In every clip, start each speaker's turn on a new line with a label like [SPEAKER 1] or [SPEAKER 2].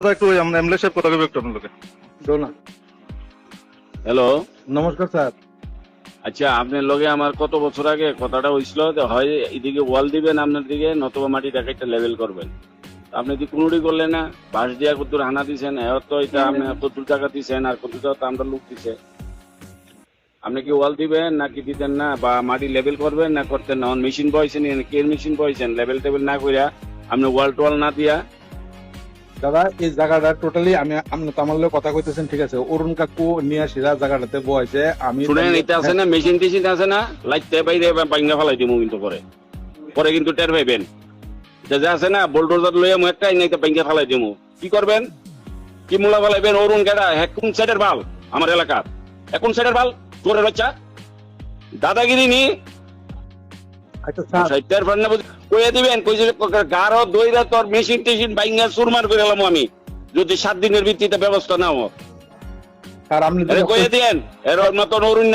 [SPEAKER 1] দাদা একটু আমরা এমএলএ সাহেব কথা কইবে একটু আপনার লোকে
[SPEAKER 2] ডোনা
[SPEAKER 3] হ্যালো।
[SPEAKER 2] নমস্কার স্যার।
[SPEAKER 3] আচ্ছা আপনার লগে আমার কত বছর আগে কথাটা হয়েছিল যে হয় এদিকে ওয়াল দিবেন আপনার দিকে নতুবা মাটি একটা লেভেল করবেন। আপনি যদি কোনোটি করলেন না? বাঁশ দিয়া কত হানা দিছেন এর তো এটা আপনি কত টাকা দিছেন আর কত তো আমরা লোক দিছে। আপনি কি ওয়াল দিবেন নাকি দিতেন না বা মাটি লেভেল করবেন না করতেন না? মেশিন বয়সেন কে মেশিন বয়সেন লেভেল টেবিল না কইরা আপনি ওয়াল টোয়াল না দিয়া
[SPEAKER 2] দাদা এই জায়গাটা টোটালি আমি আপনি তো আমার লগে কথা কইতেছেন ঠিক আছে? অরুণ কাকু নিয়ে সিরা জায়গাটাতে বয়সে আমি
[SPEAKER 3] শুনেন এটা আছে না মেশিন টেশিন আছে না? লাইতে বাইরে বাইঙ্গা ফেলাই দিব কিন্তু পরে। পরে কিন্তু টের পাইবেন। যে যে আছে না বোল্ডোজার লইয়া মু একটাই নাই বাইঙ্গা ফেলাই দিব কি করবেন? কি মূলা ফেলাইবেন? অরুণ হ্যাঁ কোন সাইডের ভালো আমার এলাকার। এখন সাইডের ভালো চোরের বাচ্চা। দাদাগিরি নি
[SPEAKER 2] আচ্ছা স্যার।
[SPEAKER 3] সাইডটার ফান্ড কইয়া দিবেন কইছে গারো দইরা তোর মেশিন টেশিন বাইঙ্গা সুরমার করে এলাম আমি। যদি সাত দিনের ভিত্তিতে ব্যবস্থা নাও।
[SPEAKER 2] আপনি
[SPEAKER 3] আরে কইয়ে এর মতন অরুণ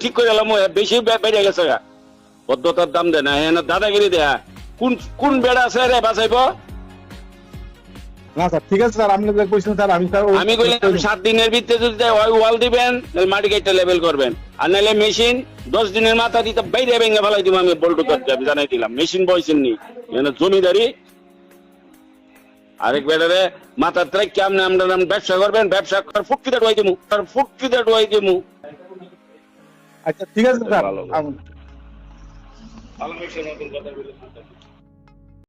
[SPEAKER 3] ঠিক করে এলাম বেশি বেড়ে গেছে দাম দেয় না দাদাগিরি দেয়া। কোন কোন বেড়া আছে রে বাঁচাইব?
[SPEAKER 2] না স্যার ঠিক আছে স্যার আপনি যে কইছেন স্যার আমি স্যার
[SPEAKER 3] আমি কইলাম সাত দিনের ভিত্তিতে যদি ওয়াল দিবেন নাহলে মাটি কেটে লেভেল করবেন। আর নাহলে মেশিন দশ দিনের মাথা দিতে বাইরে ভেঙে ফেলাই দিব আমি বল্টু করতে আমি জানাই দিলাম। মেশিন বয়সেন নি জমিদারি। আরেক বেড়ারে মাথার ত্রাই কেমনে আমরা নাম ব্যবসা করবেন ব্যবসা করার ফুটকিতে ডুয়াই দিমু তার ফুটকিতে ডুয়াই দিমু।
[SPEAKER 2] আচ্ছা ঠিক আছে স্যার
[SPEAKER 3] ভালো। ভালো মেশিন কথা বলে